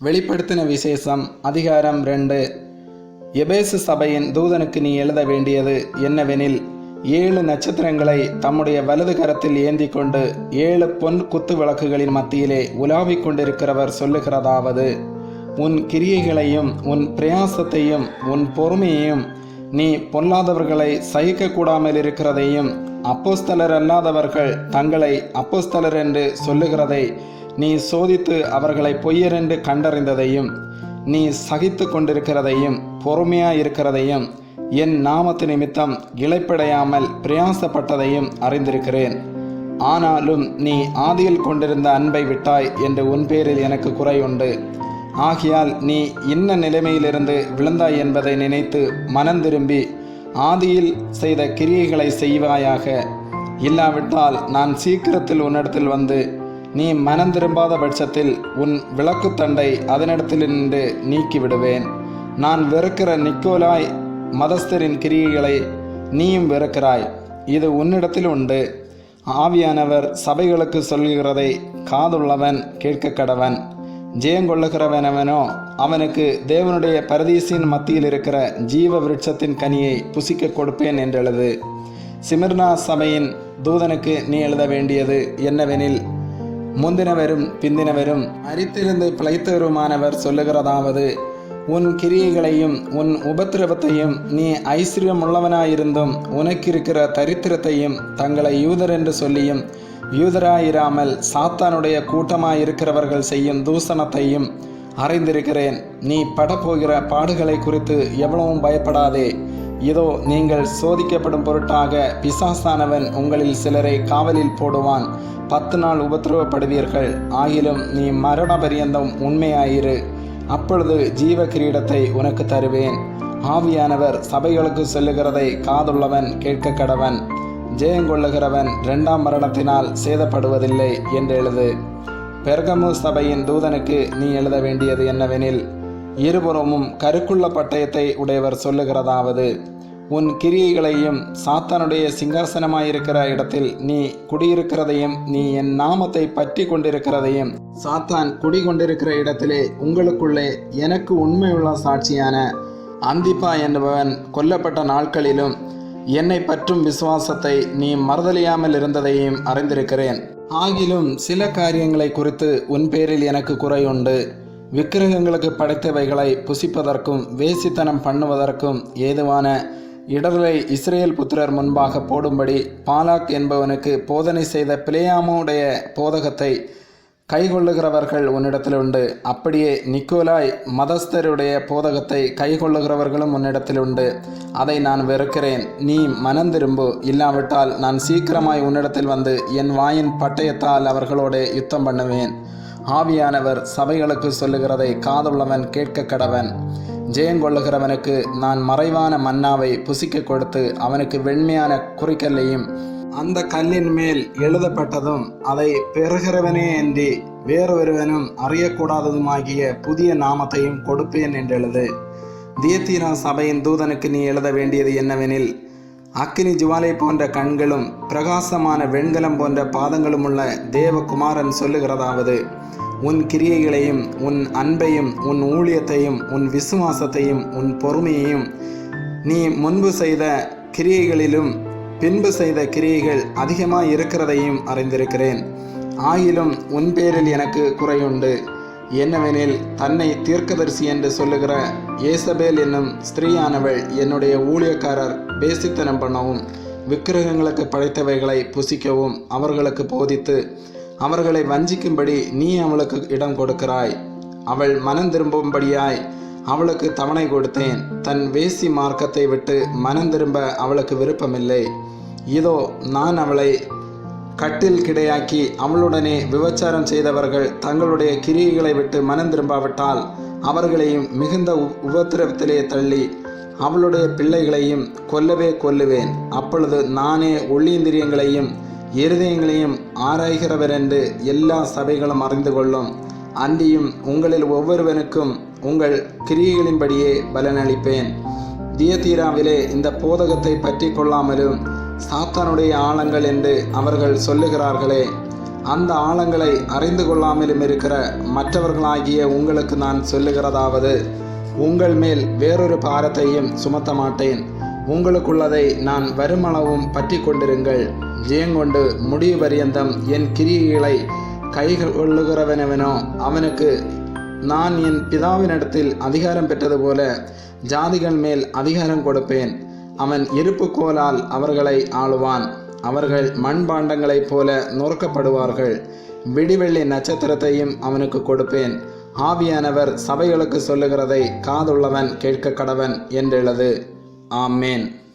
வெளிப்படுத்தின விசேஷம் அதிகாரம் ரெண்டு. எபேசு சபையின் தூதனுக்கு நீ எழுத வேண்டியது என்னவெனில் ஏழு நட்சத்திரங்களை தம்முடைய வலது கரத்தில் ஏந்தி கொண்டு ஏழு பொன் குத்து விளக்குகளின் மத்தியிலே உலாவிக் கொண்டிருக்கிறவர் சொல்லுகிறதாவது உன் கிரியைகளையும் உன் பிரயாசத்தையும் உன் பொறுமையையும் நீ பொல்லாதவர்களை சகிக்கக்கூடாமல் இருக்கிறதையும் அப்போஸ்தலர் அல்லாதவர்கள் தங்களை அப்போஸ்தலர் என்று சொல்லுகிறதை நீ சோதித்து அவர்களை பொய்யரென்று கண்டறிந்ததையும் நீ சகித்து கொண்டிருக்கிறதையும் பொறுமையாக இருக்கிறதையும் என் நாமத்து நிமித்தம் இழைப்படையாமல் பிரயாசப்பட்டதையும் அறிந்திருக்கிறேன். ஆனாலும் நீ ஆதியில் கொண்டிருந்த அன்பை விட்டாய் என்று உன் பேரில் எனக்கு குறையுண்டு ஆகையால் நீ இன்ன நிலைமையிலிருந்து விழுந்தாய் என்பதை நினைத்து மனம் திரும்பி ஆதியில் செய்த கிரியைகளை செய்வாயாக. இல்லாவிட்டால் நான் சீக்கிரத்தில் உன்னிடத்தில் வந்து நீ மனம் திரும்பாத பட்சத்தில் உன் விளக்குத்தண்டை அதனிடத்திலிருந்து நீக்கிவிடுவேன். நான் வெறுக்கிற நிக்கோலாய் மதஸ்தரின் கிரியைகளை நீயும் வெறுக்கிறாய். இது உன்னிடத்தில் உண்டு. ஆவியானவர் சபைகளுக்கு சொல்கிறதை காதுள்ளவன் கேட்க கடவன் ஜெயங்கொள்ளுகிறவனவனோ அவனுக்கு தேவனுடைய பரதீசின் மத்தியில் இருக்கிற ஜீவ விருட்சத்தின் கனியை புசிக்க கொடுப்பேன் என்றெழுது. சிமிர்னா சபையின் தூதனுக்கு நீ எழுத வேண்டியது என்னவெனில் முந்தினவரும் பிந்தினவரும் அரித்திருந்து பிழைத்தவருமானவர் சொல்லுகிறதாவது உன் கிரியைகளையும் உன் உபத்திரவத்தையும் நீ ஐஸ்வர்யமுள்ளவனாயிருந்தும் உனக்கிருக்கிற தரித்திரத்தையும் தங்களை யூதர் என்று சொல்லியும் யூதராயிராமல் சாத்தானுடைய கூட்டமாயிருக்கிறவர்கள் செய்யும் தூசணத்தையும் அறிந்திருக்கிறேன். நீ படப்போகிற பாடுகளை குறித்து எவ்வளவும் பயப்படாதே. இதோ நீங்கள் சோதிக்கப்படும் பொருட்டாக பிசாசானவன் உங்களில் சிலரை காவலில் போடுவான். பத்து நாள் உபத்திரவப்படுவீர்கள். ஆகிலும் நீ மரண பரியந்தம் உண்மையாயிரு. அப்பொழுது ஜீவ கிரீடத்தை உனக்கு தருவேன். ஆவியானவர் சபைகளுக்கு செல்லுகிறதை காதுள்ளவன் கேட்க கடவன் ஜெயங்கொள்ளுகிறவன் இரண்டாம் மரணத்தினால் சேதப்படுவதில்லை என்று எழுது. பெர்கமு சபையின் தூதனுக்கு நீ எழுத வேண்டியது என்னவெனில் இருபுறமும் கருக்குள்ள பட்டயத்தை உடையவர் சொல்லுகிறதாவது உன் கிரியைகளையும் சாத்தானுடைய சிங்காசனமாயிருக்கிற இடத்தில் நீ குடியிருக்கிறதையும் நீ என் நாமத்தை பற்றி கொண்டிருக்கிறதையும் சாத்தான் குடிகொண்டிருக்கிற இடத்திலே உங்களுக்குள்ளே எனக்கு உண்மையுள்ள சாட்சியான அந்திப்பா என்பவன் கொல்லப்பட்ட நாட்களிலும் என்னை பற்றும் விசுவாசத்தை நீ மறுதலியாமல் இருந்ததையும் அறிந்திருக்கிறேன். ஆகிலும் சில காரியங்களை குறித்து உன் பேரில் எனக்கு குறையுண்டு. விக்கிரகங்களுக்கு படைத்தவைகளை புசிப்பதற்கும் வேசித்தனம் பண்ணுவதற்கும் ஏதுவான இடர்களை இஸ்ரேல் புத்திரர் முன்பாக போடும்படி பாலாக் என்பவனுக்கு போதனை செய்த பிளேயாமுடைய போதகத்தை கைகொள்ளுகிறவர்கள் உன்னிடத்தில் உண்டு. அப்படியே நிக்கோலாய் மதஸ்தருடைய போதகத்தை கைகொள்ளுகிறவர்களும் உன்னிடத்தில் உண்டு. அதை நான் வெறுக்கிறேன். நீ மனம் திரும்பு. இல்லாவிட்டால் நான் சீக்கிரமாய் உன்னிடத்தில் வந்து என் வாயின் பட்டயத்தால் அவர்களோடு யுத்தம் பண்ணுவேன். ஆவியானவர் சபைகளுக்கு சொல்லுகிறதை காதுள்ளவன் கேட்க கடவன் ஜெயங்கொள்ளுகிறவனுக்கு நான் மறைவான மன்னாவை புசிக்க கொடுத்து அவனுக்கு வெண்மையான குறிக்கல்லையும் அந்த கல்லின் மேல் எழுதப்பட்டதும் அதை பெறுகிறவனே என்றி வேறொருவனும் அறியக்கூடாததுமாகிய புதிய நாமத்தையும் கொடுப்பேன் என்றெழுது. தியத்தீரா சபையின் தூதனுக்கு நீ எழுத வேண்டியது என்னவெனில் அக்கினி ஜுவாலை போன்ற கண்களும் பிரகாசமான வெண்கலம் போன்ற பாதங்களும் உள்ள தேவகுமாரன் சொல்லுகிறதாவது உன் கிரியைகளையும் உன் அன்பையும் உன் ஊழியத்தையும் உன் விசுவாசத்தையும் உன் பொறுமையையும் நீ முன்பு செய்த கிரியைகளிலும் பின்பு செய்த கிரியைகள் அதிகமாக இருக்கிறதையும் அறிந்திருக்கிறேன். ஆயிலும் உன் பேரில் எனக்கு குறையுண்டு. என்னவெனில் தன்னை தீர்க்கதரிசி என்று சொல்லுகிற ஏசபேல் என்னும் ஸ்திரீயானவள் என்னுடைய ஊழியக்காரர் பேசித்தனம் பண்ணவும் விக்கிரகங்களுக்கு படைத்தவைகளை புசிக்கவும் அவர்களுக்கு போதித்து அவர்களை வஞ்சிக்கும்படி நீ அவளுக்கு இடம் கொடுக்கிறாய். அவள் மனம் திரும்பும்படியாய் அவளுக்கு தவணை கொடுத்தேன். தன் வேசி மார்க்கத்தை விட்டு மனம் திரும்ப அவளுக்கு விருப்பமில்லை. இதோ நான் அவளை கட்டில் கிடையாக்கி அவளுடனே விபச்சாரம் செய்தவர்கள் தங்களுடைய கிரியைகளை விட்டு மனம் திரும்பாவிட்டால் அவர்களையும் மிகுந்த உபத்திரவத்திலே தள்ளி அவளுடைய பிள்ளைகளையும் கொல்லவே கொல்லுவேன். அப்பொழுது நானே ஒளியிந்திரியங்களையும் இருதயங்களையும் ஆராய்கிறவரென்று எல்லா சபைகளும் அறிந்து கொள்ளும். அன்றியும் உங்களில் ஒவ்வொருவனுக்கும் உங்கள் கிரியைகளின்படியே பலனளிப்பேன். தியதீராவிலே இந்த போதகத்தை பற்றி கொள்ளாமலும் சாத்தானுடைய ஆழங்கள் என்று அவர்கள் சொல்லுகிறார்களே அந்த ஆழங்களை அறிந்து கொள்ளாமலும் இருக்கிற மற்றவர்களாகிய உங்களுக்கு நான் சொல்லுகிறதாவது உங்கள் மேல் வேறொரு பாரத்தையும் சுமத்த மாட்டேன் உங்களுக்குள்ளதை நான் வருமளவும் பற்றி கொண்டிருங்கள். ஜெயங்கொண்டு முடிவு பரியந்தம் என் கிரியைகளை கைகொள்ளுகிறவனவனோ அவனுக்கு நான் என் பிதாவினிடத்தில் அதிகாரம் பெற்றது போல ஜாதிகள் மேல் அதிகாரம் கொடுப்பேன். அவன் இருப்பு கோலால் அவர்களை ஆளுவான். அவர்கள் மண்பாண்டங்களைப் போல நொறுக்கப்படுவார்கள். விடிவெள்ளி நட்சத்திரத்தையும் அவனுக்கு கொடுப்பேன். ஆவியானவர் சபைகளுக்கு சொல்லுகிறதை காதுள்ளவன் கேட்க கடவன் என்றெழுது. ஆமேன்.